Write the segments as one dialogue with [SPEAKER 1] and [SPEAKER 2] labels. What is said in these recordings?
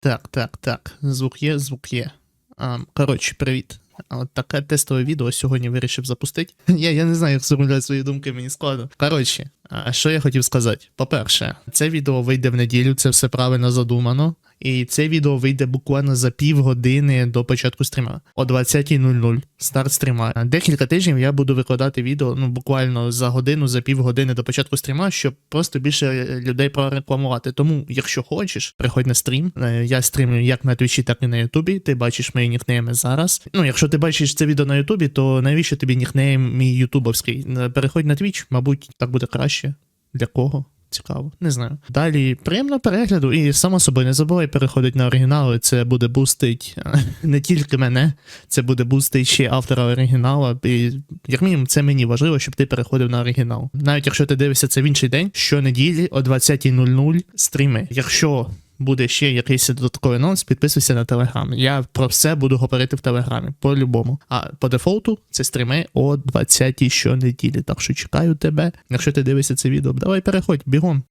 [SPEAKER 1] Так, так, так. Звук є, звук є. А, коротше, привіт. От таке тестове відео сьогодні вирішив запустити. Я, я не знаю, як сформулювати свої думки, мені складно. Коротше, що я хотів сказати? По-перше, це відео вийде в неділю, це все правильно задумано. І це відео вийде буквально за півгодини до початку стріма о 20.00. Старт стріма. Декілька тижнів я буду викладати відео, ну буквально за годину, за півгодини до початку стріма, щоб просто більше людей прорекламувати. Тому, якщо хочеш, приходь на стрім. Е, Я стрімлю як на Твічі, так і на Ютубі. Ти бачиш мої нікнейми зараз. Ну, якщо ти бачиш це відео на Ютубі, то навіщо тобі нікнейм мій ютубовський? Е, Переходь на Твіч, мабуть, так буде краще. Для кого? Цікаво, не знаю. Далі приємно перегляду, і само собою не забувай переходити на оригінали. Це буде бустить не тільки мене, це буде бустить ще автора оригіналу. І як мінімум, це мені важливо, щоб ти переходив на оригінал. Навіть якщо ти дивишся це в інший день, щонеділі о 20.00 стріми. Якщо буде ще якийсь додатковий анонс, підписуйся на телеграм. Я про все буду говорити в телеграмі, по-любому. А по дефолту це стріми о 20 щонеділі. Так що чекаю тебе. Якщо ти дивишся це відео, давай переходь, бігом.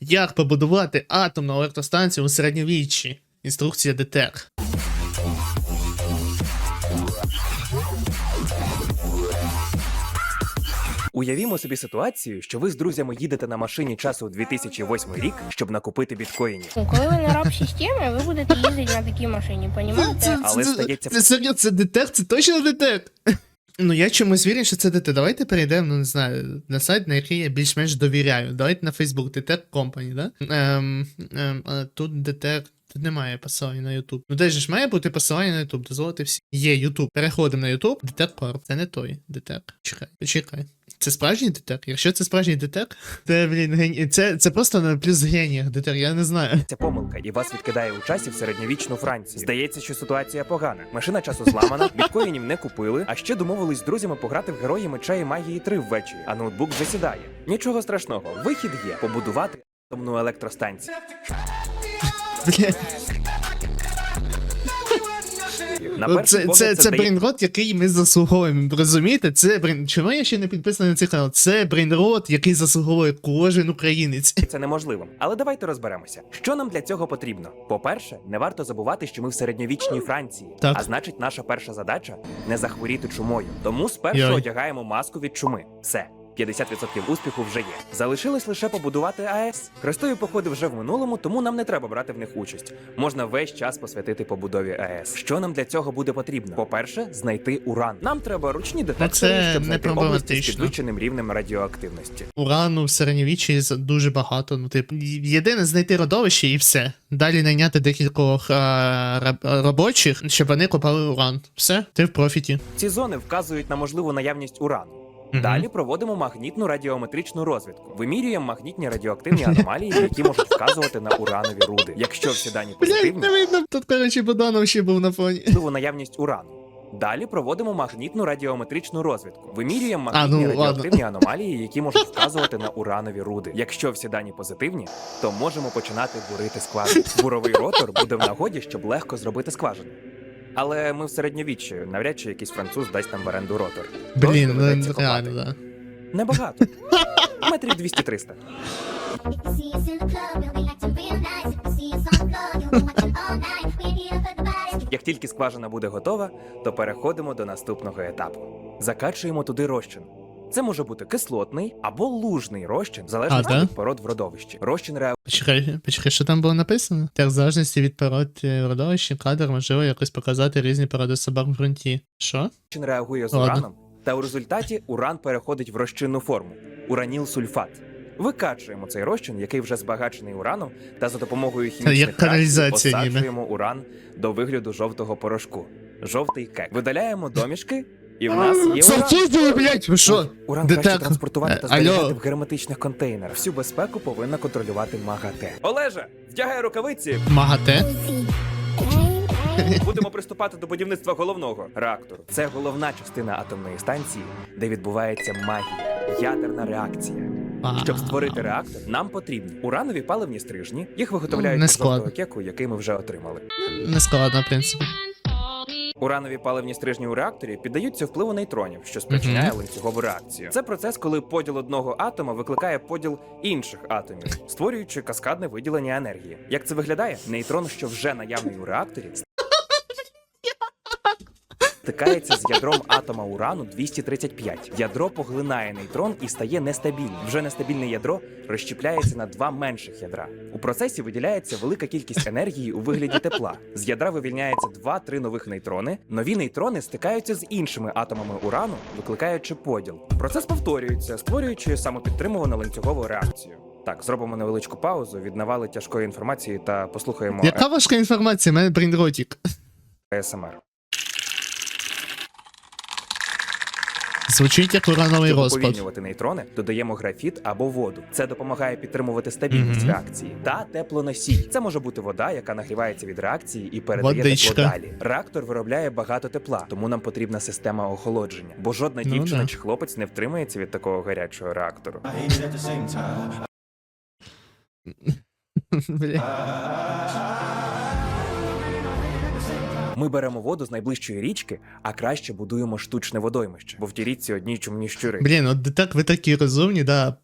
[SPEAKER 1] Як побудувати атомну електростанцію у середньовіччі? Інструкція ДТЕК.
[SPEAKER 2] Уявімо собі ситуацію, що ви з друзями їдете на машині часу у 2008 рік, щоб накупити біткоїнів.
[SPEAKER 3] Ну, Коли ви не раб системи, ви будете їздити на такій машині, понімаєте?
[SPEAKER 2] Але стається-
[SPEAKER 1] Це серйозно, це ДТЕК, це точно ДТЕК. Ну, я чомусь вірю, що це ДТЕК. Давайте перейдемо, ну не знаю, на сайт, на який я більш-менш довіряю. Давайте на Facebook ДТЕК Company, да? Ем, ем, а тут ДТЕК. Тут немає посилання на YouTube. Ну де ж має бути посилання на YouTube, дозволити всі. Є YouTube. Переходимо на YouTube. ДТЕК Corp. Це не той ДТЕК. Чекай, почекай. Це справжній ДТЕК? Якщо це справжній ДТЕК, це, блін, гені... це, це просто на плюс геніях ДТЕК, я не знаю.
[SPEAKER 2] Ця помилка і вас відкидає у часі в середньовічну Францію. Здається, що ситуація погана. Машина часу зламана, біткоїнів не купили, а ще домовились з друзями пограти в герої меча і магії 3 ввечері, а ноутбук вже сідає. Нічого страшного, вихід є побудувати атомну електростанцію. На перший
[SPEAKER 1] Це,
[SPEAKER 2] погляд,
[SPEAKER 1] це, це
[SPEAKER 2] здає-
[SPEAKER 1] брейнрот, який ми заслуговуємо. Розумієте? Це брейн... Чому я ще не підписаний на цей канал? Це брейнрот, який заслуговує кожен українець.
[SPEAKER 2] це неможливим. Але давайте розберемося. Що нам для цього потрібно? По-перше, не варто забувати, що ми в середньовічній Франції.
[SPEAKER 1] Так.
[SPEAKER 2] А значить, наша перша задача не захворіти чумою. Тому спершу
[SPEAKER 1] Йой.
[SPEAKER 2] одягаємо маску від чуми. Все. 50% успіху вже є. Залишилось лише побудувати АЕС. Хрестові походи вже в минулому, тому нам не треба брати в них участь. Можна весь час посвятити побудові АЕС. Що нам для цього буде потрібно? По-перше, знайти уран. Нам треба ручні детектори, щоб
[SPEAKER 1] не
[SPEAKER 2] знайти області з підвищеним рівнем радіоактивності.
[SPEAKER 1] Урану в середньовіччі дуже багато. Ну, типу, єдине знайти родовище і все. Далі найняти декількох а, раб- робочих, щоб вони копали уран. Все, ти в профіті.
[SPEAKER 2] Ці зони вказують на можливу наявність урану.
[SPEAKER 1] Мгм.
[SPEAKER 2] Далі проводимо магнітну радіометричну розвідку. Вимірюємо магнітні радіоактивні аномалії, які можуть вказувати на уранові руди. Якщо всі дані позитивні,
[SPEAKER 1] не видно. Тут, коротше, Богданов ще був на фоні.
[SPEAKER 2] наявність урану. Далі проводимо магнітну радіометричну розвідку. Вимірюємо
[SPEAKER 1] А, ну,
[SPEAKER 2] магнітні
[SPEAKER 1] ладно.
[SPEAKER 2] радіоактивні аномалії, які можуть вказувати на уранові руди. Якщо всі дані позитивні, то можемо починати бурити скважину. Буровий ротор буде в нагоді, щоб легко зробити скважину. Але ми в середньовіччі, навряд чи якийсь француз дасть нам в оренду ротор. Тож
[SPEAKER 1] Блін,
[SPEAKER 2] доведеться
[SPEAKER 1] ну
[SPEAKER 2] копати.
[SPEAKER 1] реально, да.
[SPEAKER 2] Небагато. Метрів 200-300.
[SPEAKER 4] See us in the club, we'll be acting real nice. See us on the floor, you'll be watching all night. We're here for the bodies.
[SPEAKER 2] Як тільки скважина буде готова, то переходимо до наступного етапу. Закачуємо туди розчин. Це може бути кислотний або лужний розчин, залежно
[SPEAKER 1] А, да?
[SPEAKER 2] від пород в родовищі. Розчин реагує
[SPEAKER 1] Почекай, почекай, що там було написано? Так, в залежності від пород е, родовища, кадр можливо якось показати різні породи собак в ґрунті. Що?
[SPEAKER 2] реагує з
[SPEAKER 1] Ладно.
[SPEAKER 2] ураном, та у результаті уран переходить в розчинну форму ураніл-сульфат. Викачуємо цей розчин, який вже збагачений ураном, та за допомогою хімічних реакцій
[SPEAKER 1] ніби.
[SPEAKER 2] посаджуємо уран до вигляду жовтого порошку. Жовтий кек. Видаляємо домішки, і в нас є уран.
[SPEAKER 1] Совсізили, блять, ви що?
[SPEAKER 2] Уран краще транспортувати та
[SPEAKER 1] Е, алло.
[SPEAKER 2] зберігати в герметичних контейнерах. Всю безпеку повинна контролювати МАГАТЕ. Олеже, вдягай рукавиці.
[SPEAKER 1] МАГАТЕ?
[SPEAKER 2] Будемо приступати до будівництва головного реактору. Це головна частина атомної станції, де відбувається магія, ядерна реакція. Щоб створити реактор, нам потрібні уранові паливні стрижні. Їх виготовляють
[SPEAKER 1] Не
[SPEAKER 2] з жовтого
[SPEAKER 1] складно.
[SPEAKER 2] кеку, який ми вже отримали.
[SPEAKER 1] Не складно, в принципі.
[SPEAKER 2] Уранові паливні стрижні у реакторі піддаються впливу нейтронів, що спричиняє ланцюгову реакцію. Це процес, коли поділ одного атома викликає поділ інших атомів, створюючи каскадне виділення енергії. Як це виглядає? Нейтрон, що вже наявний у реакторі, стикається з ядром атома урану 235. Ядро поглинає нейтрон і стає нестабільним. Вже нестабільне ядро розщепляється на два менших ядра. У процесі виділяється велика кількість енергії у вигляді тепла. З ядра вивільняється два-три нових нейтрони. Нові нейтрони стикаються з іншими атомами урану, викликаючи поділ. Процес повторюється, створюючи самопідтримувану ланцюгову реакцію. Так, зробимо невеличку паузу від навали тяжкої інформації та послухаємо
[SPEAKER 1] Яка важка інформація? Мене бріндротік.
[SPEAKER 2] АСМР.
[SPEAKER 1] Звучить як урановий
[SPEAKER 2] Щоб
[SPEAKER 1] розпад.
[SPEAKER 2] уповільнювати нейтрони, додаємо графіт або воду. Це допомагає підтримувати стабільність
[SPEAKER 1] Мгм.
[SPEAKER 2] реакції та теплоносій. Це може бути вода, яка нагрівається від реакції і передає
[SPEAKER 1] Водичка.
[SPEAKER 2] тепло далі. Реактор виробляє багато тепла, тому нам потрібна система охолодження, бо жодна
[SPEAKER 1] Ну
[SPEAKER 2] дівчина
[SPEAKER 1] да.
[SPEAKER 2] чи хлопець не втримається від такого гарячого реактору.
[SPEAKER 1] Бля.
[SPEAKER 2] Ми беремо воду з найближчої річки, а краще будуємо штучне водоймище, бо в тій річці одні чумні щури.
[SPEAKER 1] Блін, от так ви такі розумні, да,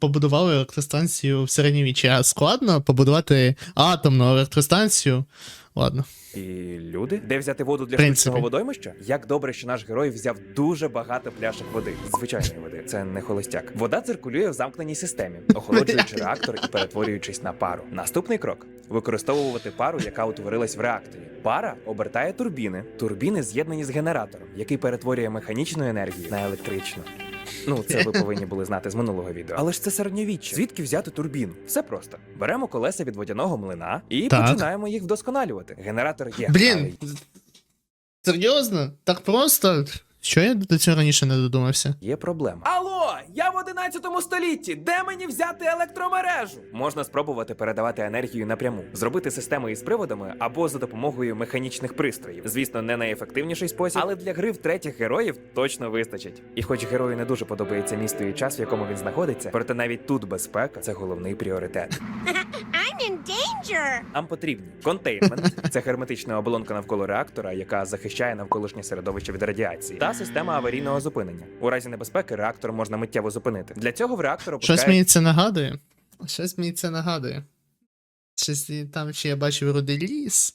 [SPEAKER 1] побудували електростанцію в середньовіччі, а складно побудувати атомну електростанцію. Ладно.
[SPEAKER 2] І люди, де взяти воду для
[SPEAKER 1] Принципі.
[SPEAKER 2] штучного водоймища? Як добре, що наш герой взяв дуже багато пляшок води, звичайної води. Це не холостяк. Вода циркулює в замкненій системі, охолоджуючи реактор і перетворюючись на пару. Наступний крок використовувати пару, яка утворилась в реакторі. Пара обертає турбіни. Турбіни з'єднані з генератором, який перетворює механічну енергію на електричну. Ну, це ви повинні були знати з минулого відео. Але ж це середньовіччя. Звідки взяти турбін? Все просто. Беремо колеса від водяного млина і
[SPEAKER 1] Так.
[SPEAKER 2] починаємо їх вдосконалювати. Генератор є.
[SPEAKER 1] Блін,
[SPEAKER 2] але
[SPEAKER 1] серйозно? Так просто? Що я до цього раніше не додумався?
[SPEAKER 2] Є проблема. Я в 11 столітті. Де мені взяти електромережу? Можна спробувати передавати енергію напряму, зробити системи із приводами або за допомогою механічних пристроїв. Звісно, не найефективніший спосіб, але для гри в третіх героїв точно вистачить. І хоч герою не дуже подобається місто і час, в якому він знаходиться, проте навіть тут безпека це головний пріоритет. Нам потрібні контейнмент це герметична оболонка навколо реактора, яка захищає навколишнє середовище від радіації, та система аварійного зупинення. У разі небезпеки реактор можна миттєво зупинити. Для цього в реактор
[SPEAKER 1] Щось мені це нагадує. Щось мені це нагадує. Щось там ще я бачив роди ліс,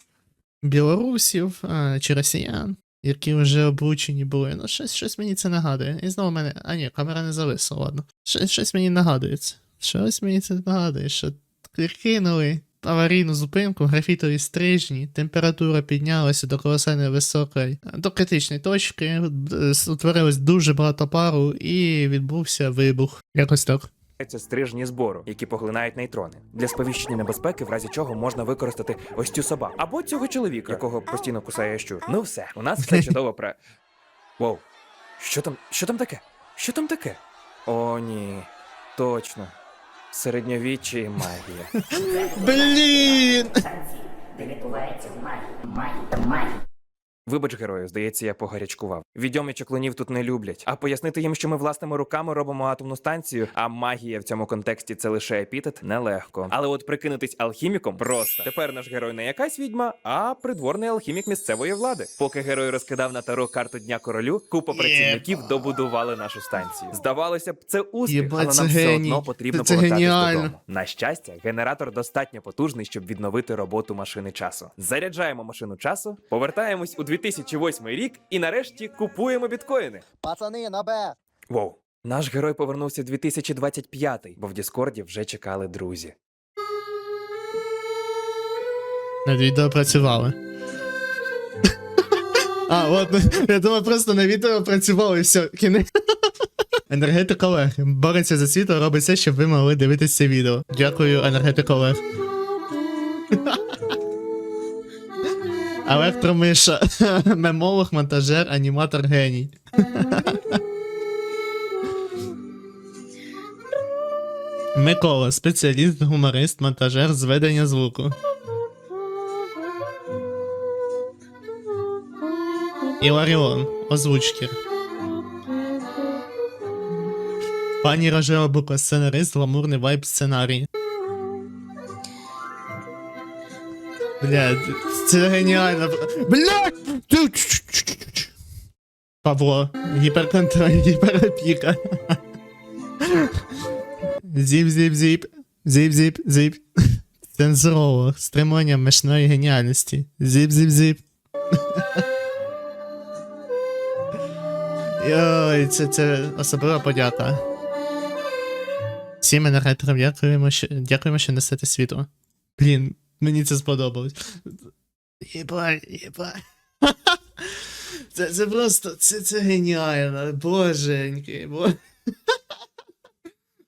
[SPEAKER 1] білорусів а, чи росіян, які вже обручені були. Ну, щось, щось мені це нагадує. І знову мене. А ні, камера не зависла, ладно. Щось, щось мені нагадує. це. Щось мені це нагадує, що кинули аварійну зупинку, графітові стрижні, температура піднялася до колосальної високої, до критичної точки, утворилось дуже багато пару і відбувся вибух. Якось так.
[SPEAKER 2] Це стрижні збору, які поглинають нейтрони. Для сповіщення небезпеки, в разі чого можна використати ось цю собаку або цього чоловіка, якого постійно кусає щур. Ну все, у нас все чудово про. Воу. Що там? Що там таке? Що там таке? О, ні. Точно. Середньовіччя і магія.
[SPEAKER 1] Блін!
[SPEAKER 5] де відбувається магії, магія та магія.
[SPEAKER 2] Вибач, герою, здається, я погарячкував. Відьомі чаклунів тут не люблять. А пояснити їм, що ми власними руками робимо атомну станцію, а магія в цьому контексті це лише епітет, нелегко. Але от прикинутись алхіміком просто. Тепер наш герой не якась відьма, а придворний алхімік місцевої влади. Поки герой розкидав на таро карту дня королю, купа працівників добудували нашу станцію. Здавалося б, це успіх,
[SPEAKER 1] Єбать,
[SPEAKER 2] але
[SPEAKER 1] це
[SPEAKER 2] нам все одно потрібно
[SPEAKER 1] Це
[SPEAKER 2] повертатись додому. На щастя, генератор достатньо потужний, щоб відновити роботу машини часу. Заряджаємо машину часу, повертаємось у 2008 рік і нарешті купуємо біткоїни.
[SPEAKER 6] Пацани, на Б!
[SPEAKER 2] Воу. Наш герой повернувся 2025, бо в Діскорді вже чекали друзі.
[SPEAKER 1] Над відео працювали. А, ладно, я думав, просто на відео працювали і все, кінець. Енергетик Олег бореться за світло, робить все, щоб ви могли дивитися це відео. Дякую, енергетик Олег. Електромиша, мемолог, монтажер, аніматор, геній. Микола, спеціаліст, гуморист, монтажер, зведення звуку. Іларіон, озвучки. Пані Рожева Буква, сценарист, гламурний вайб сценарій. Бля, це геніально. Бля! Павло, гіперконтроль, гіперопіка. Зіп, зіп, зіп. Зіп, зіп, зіп. Цензурово. Стримування мишної геніальності. Зіп, зіп, зіп. Йой, це, це особлива подяка. Всім енергетерам дякуємо, що, дякуємо, що несете світло. Блін, мені це сподобалось. Єбать, єбать. Це, це просто, це, це геніально. Боженьки, бо.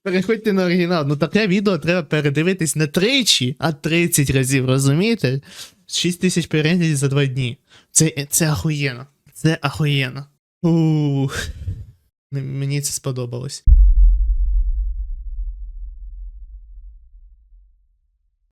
[SPEAKER 1] Переходьте на оригінал. Ну таке відео треба передивитись не тричі, а 30 разів, розумієте? 6 тисяч переглядів за 2 дні. Це, це ахуєнно. Це ахуєнно. Ух. Мені це сподобалось.